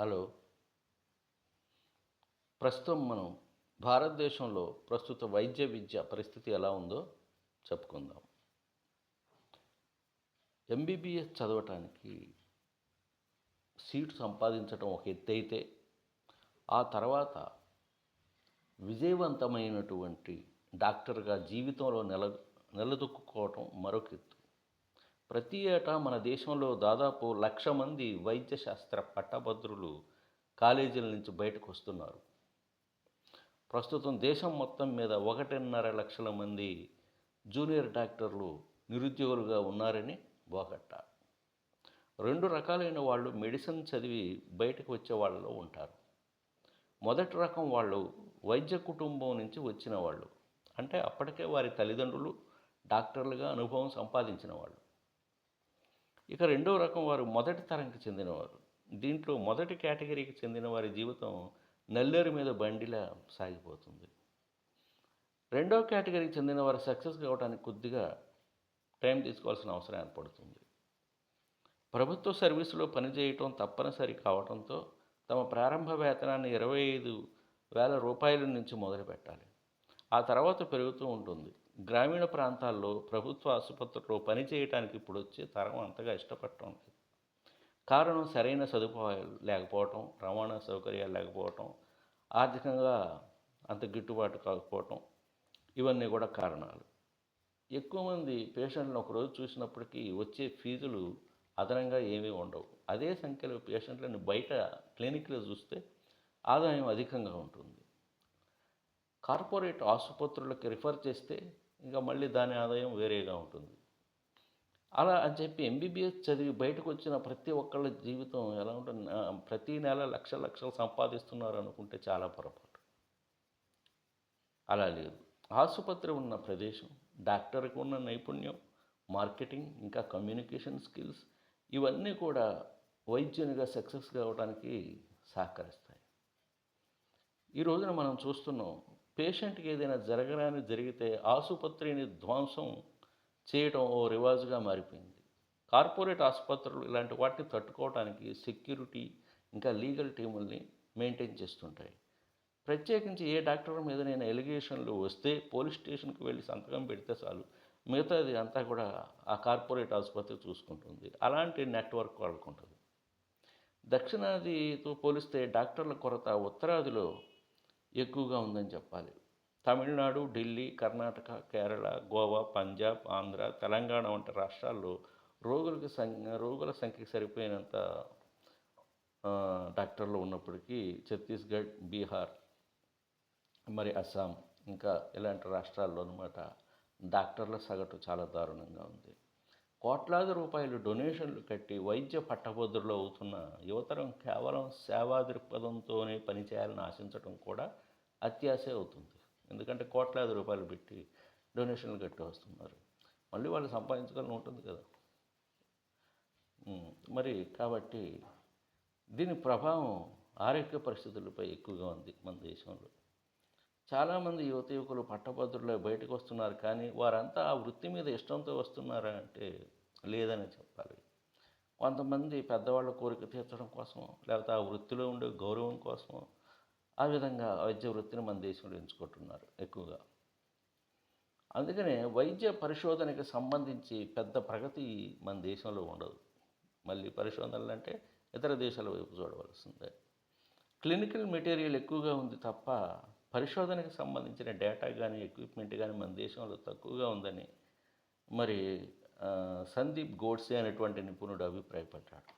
Hello. ప్రస్తుతం మనం భారతదేశంలో ప్రస్తుత వైద్య విద్య పరిస్థితి ఎలా ఉందో చెప్పుకుందాం. ఎంబీబీఎస్ చదవటానికి సీటు సంపాదించడం ఒక ఎత్తు అయితే ఆ తర్వాత విజయవంతమైనటువంటి డాక్టర్గా జీవితంలో నిల నిలదొక్కుకోవటం మరొక ఎత్తు. ప్రతి ఏటా మన దేశంలో దాదాపు లక్ష మంది వైద్య శాస్త్ర పట్టభద్రులు కాలేజీల నుంచి బయటకు వస్తున్నారు. ప్రస్తుతం దేశం మొత్తం మీద ఒకటిన్నర లక్షల మంది జూనియర్ డాక్టర్లు నిరుద్యోగులుగా ఉన్నారని బోగట్ట. రెండు రకాలైన వాళ్ళు మెడిసిన్ చదివి బయటకు వచ్చే వాళ్ళలో ఉంటారు. మొదటి రకం వాళ్ళు వైద్య కుటుంబం నుంచి వచ్చిన వాళ్ళు. అంటే అప్పటికే వారి తల్లిదండ్రులు డాక్టర్లుగా అనుభవం సంపాదించిన వాళ్ళు. ఇక రెండో రకం వారు మొదటి తరంకి చెందినవారు. దీంట్లో మొదటి కేటగిరీకి చెందిన వారి జీవితం నల్లేరు మీద బండిలా సాగిపోతుంది. రెండో కేటగిరీకి చెందిన వారు సక్సెస్ కావడానికి కొద్దిగా టైం తీసుకోవాల్సిన అవసరం ఏర్పడుతుంది. ప్రభుత్వ సర్వీసులో పనిచేయటం తప్పనిసరి కావడంతో తమ ప్రారంభ వేతనాన్ని ఇరవై ఐదు వేల రూపాయల నుంచి మొదలు పెట్టాలి ఆ తర్వాత పెరుగుతూ ఉంటుంది. గ్రామీణ ప్రాంతాల్లో ప్రభుత్వ ఆసుపత్రిలో పనిచేయటానికి ఇప్పుడు వచ్చే తరం అంతగా ఇష్టపడటం లేదు. కారణం సరైన సదుపాయాలు లేకపోవటం రవాణా సౌకర్యాలు లేకపోవటం ఆర్థికంగా అంత గిట్టుబాటు కాకపోవటం ఇవన్నీ కూడా కారణాలు. ఎక్కువ మంది పేషెంట్లను ఒకరోజు చూసినప్పటికీ వచ్చే ఫీజులు అదనంగా ఏమీ ఉండవు. అదే సంఖ్యలో పేషెంట్లను బయట క్లినిక్లో చూస్తే ఆదాయం అధికంగా ఉంటుంది. కార్పొరేట్ ఆసుపత్రులకు రిఫర్ చేస్తే ఇంకా మళ్ళీ దాని ఆదాయం వేరేగా ఉంటుంది. అలా అని చెప్పి ఎంబీబీఎస్ చదివి బయటకు వచ్చిన ప్రతి ఒక్కళ్ళ జీవితం ఎలా ఉంటుంది? ప్రతి నెల లక్ష లక్షలు సంపాదిస్తున్నారు అనుకుంటే చాలా పొరపాటు. అలా లేదు. ఆసుపత్రి ఉన్న ప్రదేశం డాక్టర్కి ఉన్న నైపుణ్యం మార్కెటింగ్ ఇంకా కమ్యూనికేషన్ స్కిల్స్ ఇవన్నీ కూడా వైద్యునిగా సక్సెస్ కావడానికి సహకరిస్తాయి. ఈ రోజున మనం చూస్తున్నాం పేషెంట్కి ఏదైనా జరగరాని జరిగితే ఆసుపత్రిని ధ్వంసం చేయడం ఓ రివాజుగా మారిపోయింది. కార్పొరేట్ ఆసుపత్రులు ఇలాంటి వాటిని తట్టుకోవడానికి సెక్యూరిటీ ఇంకా లీగల్ టీముల్ని మెయింటైన్ చేస్తుంటాయి. ప్రత్యేకించి ఏ డాక్టర్ మీద నేను ఎలిగేషన్లు వస్తే పోలీస్ స్టేషన్కి వెళ్ళి సంతకం పెడితే చాలు. మిగతాది అంతా కూడా ఆ కార్పొరేట్ ఆసుపత్రి చూసుకుంటుంది. అలాంటి నెట్వర్క్ వాళ్ళకుంటుంది. దక్షిణాదితో పోలిస్తే డాక్టర్ల కొరత ఉత్తరాదిలో ఎక్కువగా ఉందని చెప్పాలి. తమిళనాడు ఢిల్లీ కర్ణాటక కేరళ గోవా పంజాబ్ ఆంధ్ర తెలంగాణ వంటి రాష్ట్రాల్లో రోగులకు సంఖ్య రోగుల సంఖ్యకి సరిపోయినంత డాక్టర్లు ఉన్నప్పటికీ ఛత్తీస్గఢ్ బీహార్ మరి అస్సాం ఇంకా ఇలాంటి రాష్ట్రాల్లో అనమాట డాక్టర్ల సగటు చాలా దారుణంగా ఉంది. కోట్లాది రూపాయలు డొనేషన్లు కట్టి వైద్య పట్టభద్రులు అవుతున్న యువతరం కేవలం సేవా దృక్పథంతోనే పనిచేయాలని ఆశించడం కూడా అత్యాశే అవుతుంది. ఎందుకంటే కోట్లాది రూపాయలు పెట్టి డొనేషన్లు కట్టి వస్తున్నారు. మళ్ళీ వాళ్ళు సంపాదించుకోవాలని ఉంటుంది కదా. మరి కాబట్టి దీని ప్రభావం ఆరోగ్య పరిస్థితులపై ఎక్కువగా ఉంది మన దేశంలో. చాలామంది యువత యువకులు పట్టభద్రులు బయటకు వస్తున్నారు కానీ వారంతా ఆ వృత్తి మీద ఇష్టంతో వస్తున్నారా అంటే లేదని చెప్పాలి. కొంతమంది పెద్దవాళ్ళ కోరిక తీర్చడం కోసం లేకపోతే ఆ వృత్తిలో ఉండే గౌరవం కోసం ఆ విధంగా వైద్య వృత్తిని మన దేశంలో ఎంచుకుంటున్నారు ఎక్కువగా. అందుకనే వైద్య పరిశోధనకి సంబంధించి పెద్ద ప్రగతి మన దేశంలో ఉండదు. మళ్ళీ పరిశోధనలు అంటే ఇతర దేశాల వైపు చూడవలసిందే. క్లినికల్ మెటీరియల్ ఎక్కువగా ఉంది తప్ప పరిశోధనకు సంబంధించిన డేటా కానీ ఎక్విప్మెంట్ కానీ మన దేశంలో తక్కువగా ఉందని మరి సందీప్ గోడ్సే అనేటువంటి నిపుణుడు అభిప్రాయపడ్డాడు.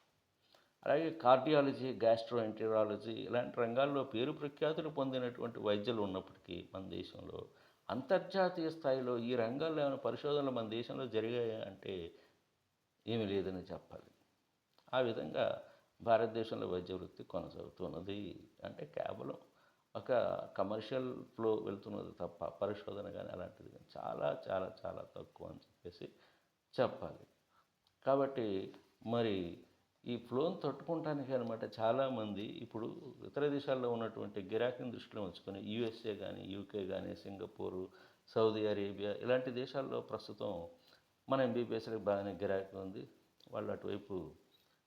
అలాగే కార్డియాలజీ గ్యాస్ట్రోఎంటరాలజీ ఇలాంటి రంగాల్లో పేరు ప్రఖ్యాతులు పొందినటువంటి వైద్యులు ఉన్నప్పటికీ మన దేశంలో అంతర్జాతీయ స్థాయిలో ఈ రంగాల్లో ఏమైనా పరిశోధనలు మన దేశంలో జరిగాయా అంటే ఏమీ లేదని చెప్పాలి. ఆ విధంగా భారతదేశంలో వైద్య వృత్తి కొనసాగుతున్నది అంటే కేవలం ఒక కమర్షియల్ ఫ్లో వెళ్తున్నది తప్ప పరిశోధన కానీ అలాంటిది కానీ చాలా చాలా చాలా తక్కువ అని చెప్పేసి చెప్పాలి. కాబట్టి మరి ఈ ఫ్లోని తట్టుకుంటానికి అనమాట చాలామంది ఇప్పుడు ఇతర దేశాల్లో ఉన్నటువంటి గిరాకీని దృష్టిలో ఉంచుకొని యూఎస్ఏ కానీ యూకే కానీ సింగపూరు సౌదీ అరేబియా ఇలాంటి దేశాల్లో ప్రస్తుతం మన ఎంబీబీఎస్లకు బాగానే గిరాకీ ఉంది. వాళ్ళు అటువైపు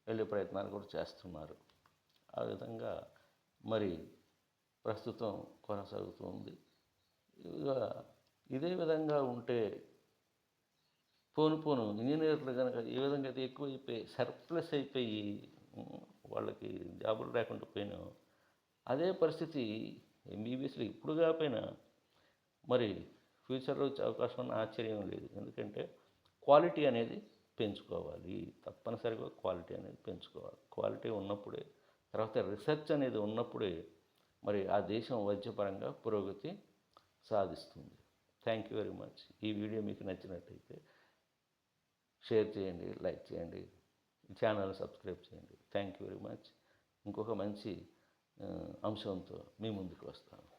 వెళ్ళే ప్రయత్నాలు కూడా చేస్తున్నారు. ఆ విధంగా మరి ప్రస్తుతం కొనసాగుతుంది. ఇదే విధంగా ఉంటే పోను పోను ఇంజనీర్లు కనుక ఏ విధంగా అయితే ఎక్కువైపోయి సర్ప్లస్ అయిపోయి వాళ్ళకి జాబులు లేకుండా పోయినా అదే పరిస్థితి ఎంబీబీఎస్లో ఇప్పుడు కాకపోయినా మరి ఫ్యూచర్లో వచ్చే అవకాశం ఉన్న ఆశ్చర్యం లేదు. ఎందుకంటే క్వాలిటీ అనేది పెంచుకోవాలి. తప్పనిసరిగా క్వాలిటీ అనేది పెంచుకోవాలి. క్వాలిటీ ఉన్నప్పుడే తర్వాత రీసెర్చ్ అనేది ఉన్నప్పుడే మరి ఆ దేశం వైద్యపరంగా పురోగతి సాధిస్తుంది. థ్యాంక్ యూ వెరీ మచ్ ఈ వీడియో మీకు నచ్చినట్టయితే షేర్ చేయండి లైక్ చేయండి ఛానల్ సబ్స్క్రైబ్ చేయండి. థ్యాంక్ యూ వెరీ మచ్ ఇంకొక మంచి అంశంతో మీ ముందుకు వస్తాను.